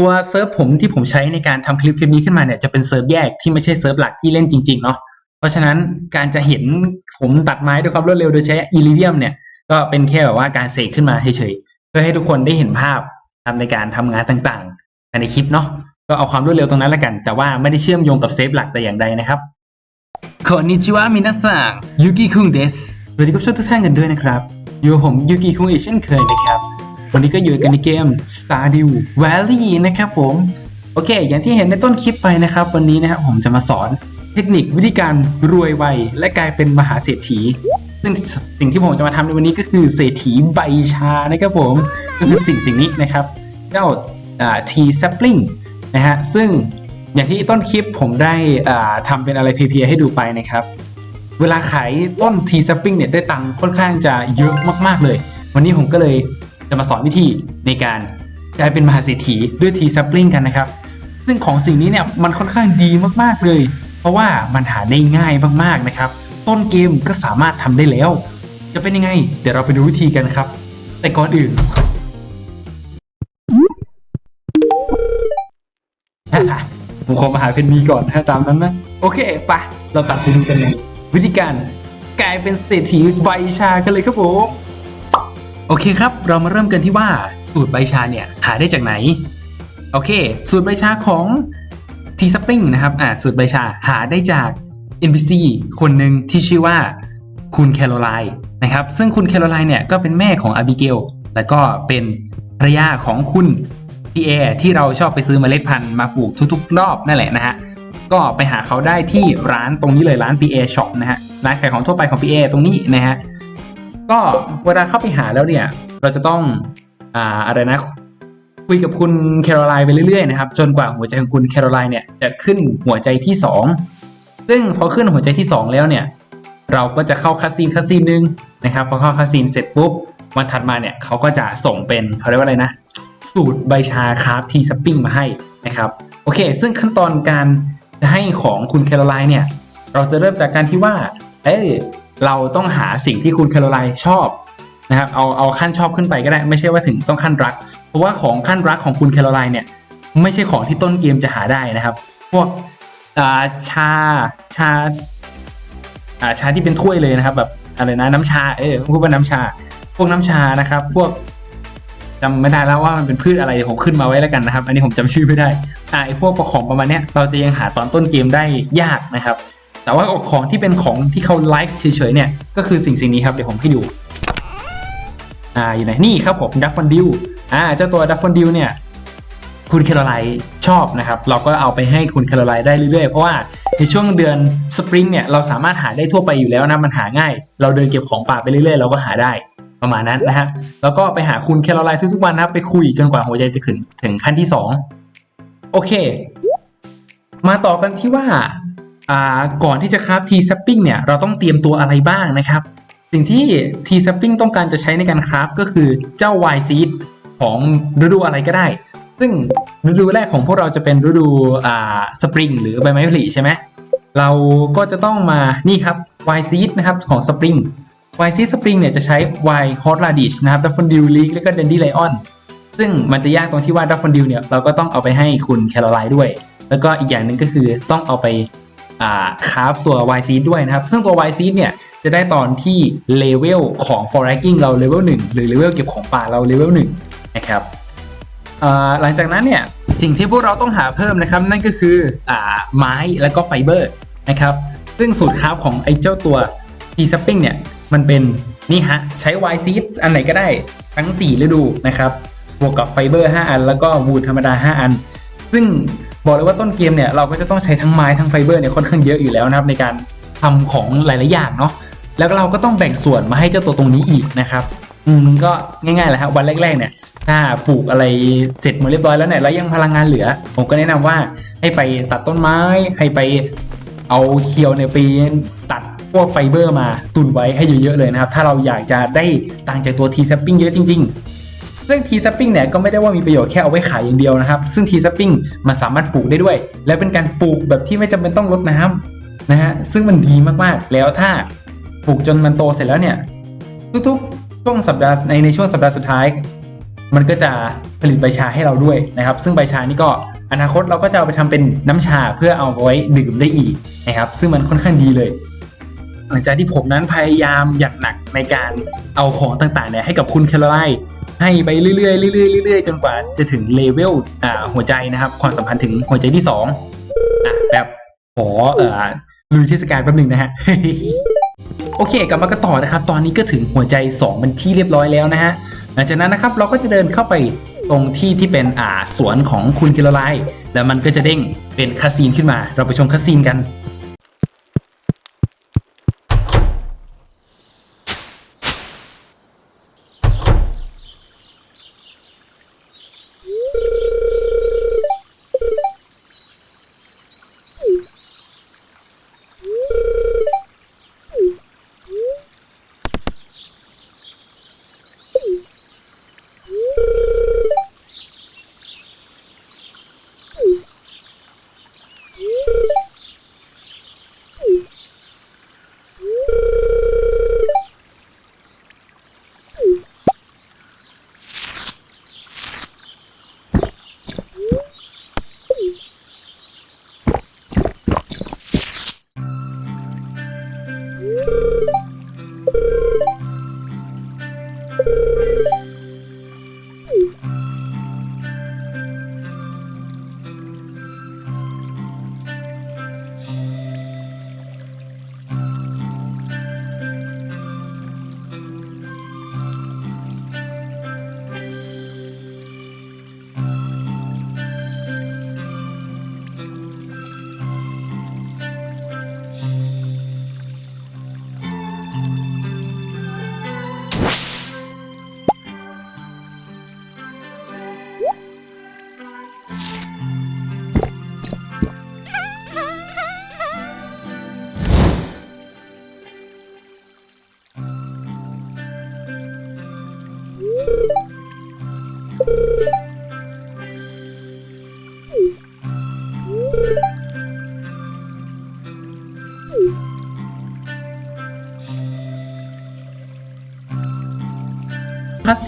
ตัวเซิร์ฟผมที่ผมใช้ในการทำคลิปคลิปนี้ขึ้นมาเนี่ยจะเป็นเซิร์ฟแยกที่ไม่ใช่เซิร์ฟหลักที่เล่นจริงๆเนาะเพราะฉะนั้นการจะเห็นผมตัดไม้ด้วยความรวดเร็วโดยใช้อีลิเวียมเนี่ยก็เป็นแค่แบบว่าการเสกขึ้นมาเฉยๆเพื่อให้ทุกคนได้เห็นภาพทำในการทำงานต่างๆในคลิปเนาะก็เอาความรวดเร็วตรงนั้นละกัน แต่ว่าไม่ได้เชื่อมโยงกับเซฟหลักแต่อย่างใดนะครับคอนนิชิวะมินาซังยูกิคุงเดสสวัสดีครับทุกท่านกันด้วยนะครับอยู่ผมยูกิคุงอีกเช่นเคยนะครับ วันนี้ก็อยู่กันในเกม Stardew Valley นะครับผม โอเค อย่างที่เห็นในต้นคลิปไปนะครับ วันนี้นะครับผมจะมาสอนเทคนิควิธีการรวยไวและกลายเป็นมหาเศรษฐี ซึ่งสิ่งที่ผมจะมาทำในวันนี้ก็คือเศรษฐีใบชานะครับผมก็คือสิ่งสิ่งนี้นะครับเจ้าทีซัปลิงนะฮะซึ่งอย่างที่ต้นคลิปผมได้อ่าทำเป็นอะไรเพียๆให้ดูไปนะครับ เวลาขายต้นทีซัปปิ้งเนี่ยได้ตังค์ค่อนข้างจะเยอะมากๆเลย วันนี้ผมก็เลย จะมาสอนวิธีในการกลายเป็นมหาเศรษฐีด้วยทีซัปปิ้งกันนะครับ ซึ่งของสิ่งนี้เนี่ยมันค่อนข้างดีมากๆเลย เพราะว่ามันหาได้ง่ายมากๆนะครับ ต้นเกมก็สามารถทำได้แล้ว จะเป็นยังไง เดี๋ยวเราไปดูวิธีกันครับ แต่ก่อนอื่นผมขอมาหาเพนนีก่อนนะตามนั้นนะ โอเคไปะเราตัดไปดูกันเลยวิธีการกลายเป็นเศรษฐีใบชากันเลยครับผม โอเคครับ เรามาเริ่มกันที่ว่าสูตรใบชาเนี่ยหาได้จากไหน โอเค สูตรใบชาของทีสปริงนะครับอ่าสูตรใบชาหาได้จาก NPC คนหนึ่งที่ชื่อว่าคุณแคโรไลน์นะครับ ซึ่งคุณแคโรไลน์เนี่ยก็เป็นแม่ของอาบิเกล และก็เป็นภรรยาของคุณพีเอที่เราชอบไปซื้อเมล็ดพันธุ์มาปลูกทุกๆ รอบนั่นแหละนะฮะ ก็ไปหาเขาได้ที่ร้านตรงนี้เลยร้าน PA Shop นะฮะ ร้านขายของทั่วไปของ PA ตรงนี้นะฮะ ก็เวลาเข้าไปหาแล้วเนี่ย เราจะต้องอ่าอะไรนะ คุยกับคุณแคโรไลน์ไปเรื่อยๆนะครับ จนกว่าหัวใจของคุณแคโรไลน์เนี่ยจะขึ้นหัวใจที่ 2 ซึ่งพอขึ้นหัวใจที่ 2 แล้วเนี่ย เราก็จะเข้าคาซีนคาซีนหนึงนะครับพอเข้าคาซีนเสร็จปุ๊บวันถัดมาเนี่ยเขาก็จะส่งเป็นเขาเรียกว่าอะไรนะ สูตรใบชาคราฟทีสปปิ้งมาให้นะครับโอเค ซึ่งขั้นตอนการจะให้ของคุณแคโรไลน์เนี่ย เราจะเริ่มจากการที่ว่า เอ้ย เราต้องหาสิ่งที่คุณแคโรไลน์ชอบนะครับเอาเอาขั้นชอบขึ้นไปก็ได้ไม่ใช่ว่าถึงต้องขั้นรัก เพราะว่าของขั้นรักของคุณแคโรไลน์เนี่ยไม่ใช่ของที่ต้นเกมจะหาได้นะครับ พวกชาชาชาที่เป็นถ้วยเลยนะครับ แบบอะไรนะน้ำชาเออพูดว่าน้ำชา พวกน้ำชานะครับ พวกจำไม่ได้แล้วว่ามันเป็นพืชอะไรผมขึ้นมาไว้แล้วกันนะครับ อันนี้ผมจำชื่อไม่ได้อ่าไอพวกของประมาณเนี้ยเราจะยังหาตอนต้นเกมได้ยากนะครับ แต่ว่าของที่เป็นของที่เขาไลค์เฉยๆเนี่ย ก็คือสิ่งสิ่งนี้ครับ เดี๋ยวผมให้ดู อ่าอยู่ไหน นี่ครับผมดัฟฟอนดิวอ่าเจ้าตัวดัฟฟอนดิวเนี่ยคุณแคโรไลชอบนะครับ เราก็เอาไปให้คุณแคโรไลได้เรื่อยๆ เพราะว่าในช่วงเดือนสปริงเนี่ยเราสามารถหาได้ทั่วไปอยู่แล้วนะมันหาง่าย เราเดินเก็บของป่าไปเรื่อยๆ เราก็หาได้ประมาณนั้นนะฮะแล้วก็ไปหาคุณแคโรไลทุกๆวันนะไปคุยจนกว่าหัวใจจะขึ้นถึงขั้นที่ 2 โอเค มาต่อกันที่ว่า ก่อนที่จะคราฟทีซัปปิ้งเนี่ยเราต้องเตรียมตัวอะไรบ้างนะครับ สิ่งที่ทีซัปปิ้งต้องการจะใช้ในการคราฟก็คือเจ้า Y seed ของฤดูอะไรก็ได้ ซึ่งฤดูแรกของพวกเราจะเป็นฤดูอ่าสปริงหรือใบไม้ผลิใช่ไหมเราก็จะต้องมานี่ครับ Y seed นะครับของสปริง Y seed สปริงเนี่ยจะใช้ Y hot radish นะครับ daffodil leek แล้วก็ dandelion ซึ่งมันจะยากตรงที่ว่า daffodil เนี่ยเราก็ต้องเอาไปให้คุณแคโรไลน์ด้วย แล้วก็อีกอย่างหนึ่งก็คือต้องเอาไป คราฟตัว Y seed ด้วยนะครับ ซึ่งตัว Y seed เนี่ยจะได้ตอนที่เลเวลของ foraging เราเลเวล1หรือเลเวลเก็บของป่าเราเลเวล1นะครับหลังจากนั้นเนี่ยสิ่งที่พวกเราต้องหาเพิ่มนะครับนั่นก็คืออไม้แล้วก็ไฟเบอร์นะครับซึ่งสูตรคราฟของไอ้เจ้าตัว t s a p p i n g เนี่ยมันเป็นนี่ฮะใช้ Y seed อันไหนก็ได้ทั้ง 4 ฤดูนะครับบวกกับไฟเบอร์ 5 อัน แล้วก็วูดธรรมดา 5 อัน ซึ่ง บอกเลยว่าต้นเกมเนี่ยเราก็จะต้องใช้ทั้งไม้ทั้งไฟเบอร์เนี่ยค่อนข้างเยอะอยู่แล้วนะครับในการทำของหลายๆอย่างเนาะแล้วเราก็ต้องแบ่งส่วนมาให้เจ้าตัวตรงนี้อีกนะครับอืมก็ง่ายๆแหละครับวันแรกๆเนี่ย ถ้าปลูกอะไรเสร็จหมดเรียบร้อยแล้วเนี่ยแล้วยังพลังงานเหลือ ผมก็แนะนำว่าให้ไปตัดต้นไม้ให้ไปเอาเคียวเนี่ยไปตัดพวกไฟเบอร์มาตุนไว้ให้เยอะๆเลยนะครับ ถ้าเราอยากจะได้ตังจากตัวทีซัปปิ้งเยอะจริง ๆ ซึ่งทีซัปปิ้งเนี่ยก็ไม่ได้ว่ามีประโยชน์แค่เอาไว้ขายอย่างเดียวนะครับ ซึ่งทีซัปปิ้งมันสามารถปลูกได้ด้วย และเป็นการปลูกแบบที่ไม่จำเป็นต้องรดน้ำนะฮะซึ่งมันดีมากๆ แล้วถ้าปลูกจนมันโตเสร็จแล้วเนี่ย ทุกๆช่วงสัปดาห์ในในช่วงสัปดาห์สุดท้าย มันก็จะผลิตใบชาให้เราด้วยนะครับ ซึ่งใบชานี่ก็อนาคตเราก็จะเอาไปทำเป็นน้ำชาเพื่อเอาไว้ดื่มได้อีกนะครับ ซึ่งมันค่อนข้างดีเลย หลังจากที่ผมนั้นพยายามอย่างหนักในการเอาของต่างๆเนี่ยให้กับคุณแคโรไล ให้ไปเรื่อยๆเรื่อยๆเรื่อยๆจนกว่าจะถึงเลเวลอ่าหัวใจนะครับ ความสัมพันธ์ถึงหัวใจที่สองอะแบบขอเอ่อลุยเทศกาลแป๊บหนึงนะฮะโอเคกลับมากันต่อนะครับ ตอนนี้ก็ถึงหัวใจ2เป็นที่เรียบร้อยแล้วนะฮะหลังจากนั้นนะครับเราก็จะเดินเข้าไปตรงที่ที่เป็นอ่าสวนของคุณคิโรไลแล้วมันก็จะเด้งเป็นคาซีนขึ้นมา เราไปชมคาซีนกัน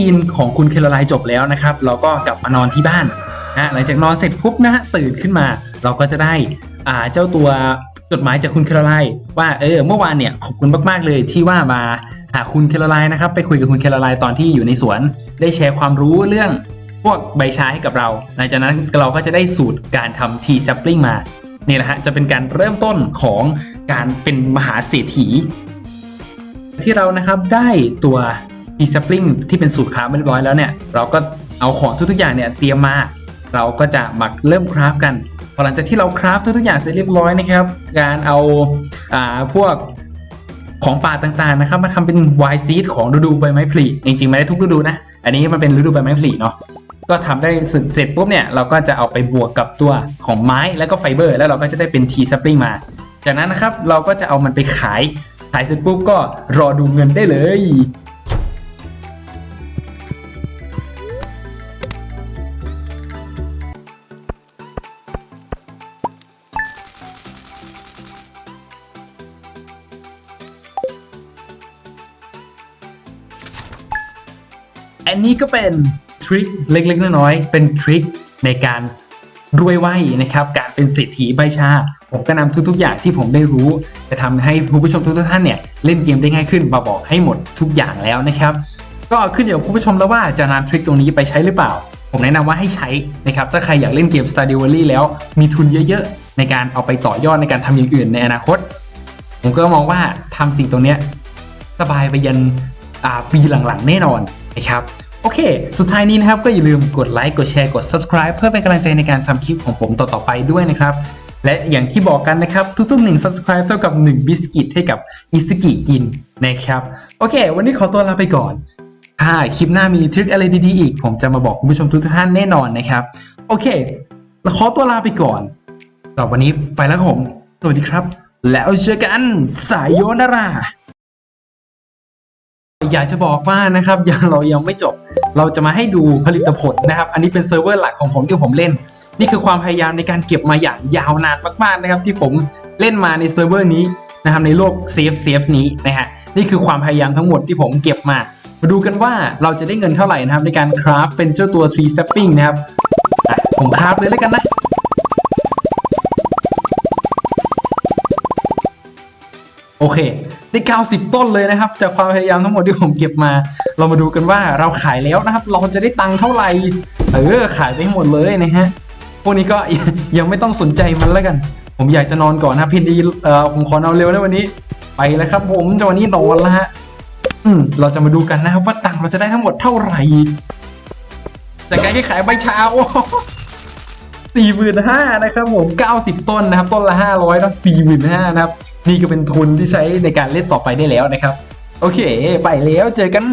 ซีนของคุณเคโรไลจบแล้วนะครับ เราก็กลับมานอนที่บ้านนะหลังจากนอนเสร็จปุ๊บนะฮะตื่นขึ้นมา เราก็จะได้อ่าเจ้าตัวจดหมายจากคุณเคโรไลว่าเออเมื่อวานเนี่ยขอบคุณมากๆเลยที่ว่ามาหาคุณเคโรไลน์นะครับไปคุยกับคุณเคโรไลตอนที่อยู่ในสวน ได้แชร์ความรู้เรื่องพวกใบชาให้กับเรา หลังจากนั้นเราก็จะได้สูตรการทำทีแซปลิงมานี่แหละฮะจะเป็นการเริ่มต้นของการเป็นมหาเศรษฐีที่เรานะครับได้ตัว e s a p l i n g ที่เป็นสูตรคราฟเรียบร้อยแล้วเนี่ย เราก็เอาของทุกๆอย่างเนี่ยเตรียมมา เราก็จะมาเริ่มคราฟกัน พอหลังจากที่เราคราฟทุกๆอย่างเสร็จเรียบร้อยนะครับ การเอาอ่าพวกของป่าต่างๆนะครับมาทำเป็นไวซีดของฤดูใบไม้ผลิจริงๆไม่ได้ทุกฤดูนะ อันนี้มันเป็นฤดูใบไม้ผลิเนาะก็ทำได้เสร็จปุ๊บเนี่ยเราก็จะเอาไปบวกกับตัวของไม้แล้วก็ไฟเบอร์ แล้วเราก็จะได้เป็นทีซัปลิงมา จากนั้นนะครับเราก็จะเอามันไปขาย ขายเสร็จปุ๊บก็รอดูเงินได้เลย อันนี้ก็เป็นทริคเล็กๆน้อยๆเป็นทริคในการรวยไวนะครับ การเป็นเศรษฐีใบชา ผมก็นำทุก ๆ อย่างที่ผมได้รู้ จะทำให้ผู้ผู้ชมทุกๆท่านเนี่ยเล่นเกมได้ง่ายขึ้นมาบอกให้หมดทุกอย่างแล้วนะครับ ก็ขึ้นอยู่กับผู้ผู้ชมแล้วว่าจะนำทริคตรงนี้ไปใช้หรือเปล่า ผมแนะนำว่าให้ใช้นะครับ ถ้าใครอยากเล่นเกม Stardew Valley แล้วมีทุนเยอะๆ ในการเอาไปต่อยอดในการทำอย่างอื่นในอนาคต ผมก็มองว่าทำสิ่งตรงนี้สบายไปยันปีหลังๆ แน่นอน นะครับโอเค สุดท้ายนี้นะครับก็อย่าลืมกดไลค์กดแชร์กด subscribe เพื่อเป็นกำลังใจในการทำคลิปของผมต่อๆไปด้วยนะครับ และอย่างที่บอกกันนะครับ ทุกๆ 1 subscribe เท่ากับ 1 บิสกิตให้กับอิสกิกินนะครับโอเค วันนี้ขอตัวลาไปก่อนถ้าคลิปหน้ามีทริคอะไรดีๆอีก ผมจะมาบอกคุณผู้ชมทุกท่านแน่นอนนะครับ โอเคขอตัวลาไปก่อนสำหรับวันนี้ไปแล้วผมสวัสดีครับ แล้วเจอกันสายโยนารา อยากจะบอกว่านะครับยังเรายังไม่จบ เราจะมาให้ดูผลิตผลนะครับ อันนี้เป็นเซิร์ฟเวอร์หลักของผมที่ผมเล่น นี่คือความพยายามในการเก็บมาอย่างยาวนานมากๆนะครับ ที่ผมเล่นมาในเซิร์ฟเวอร์นี้นะครับในโลกเซฟเซฟนี้นะฮะนี่คือความพยายามทั้งหมดที่ผมเก็บมา มาดูกันว่าเราจะได้เงินเท่าไหร่นะครับในการคราฟเป็นเจ้าตัว tree sapping นะครับผมคราฟเลยแล้วกันนะ โอเค ได้ 90 ต้นเลยนะครับ จากความพยายามทั้งหมดที่ผมเก็บมา เรามาดูกันว่าเราขายแล้วนะครับ เราจะได้ตังค์เท่าไหร่ เออ ขายไปหมดเลยนะฮะ พวกนี้ก็ยังไม่ต้องสนใจมันแล้วกัน ผมอยากจะนอนก่อนนะพี่ดี เอ่อ ผมขอนอนเร็วนะวันนี้ ไปแล้วครับ ผมจะวันนี้นอนแล้วฮะ อืม เราจะมาดูกันนะครับว่าตังค์เราจะได้ทั้งหมดเท่าไหร่ จากการที่ขายใบชาโอ้สี่หมื่นห้านะครับผมเก้าสิบต้นนะครับ ต้นละห้าร้อยแล้วสี่หมื่นห้านะครับ นี่ก็เป็นทุนที่ใช้ในการเล่นต่อไปได้แล้วนะครับ โอเค ไปแล้วเจอกัน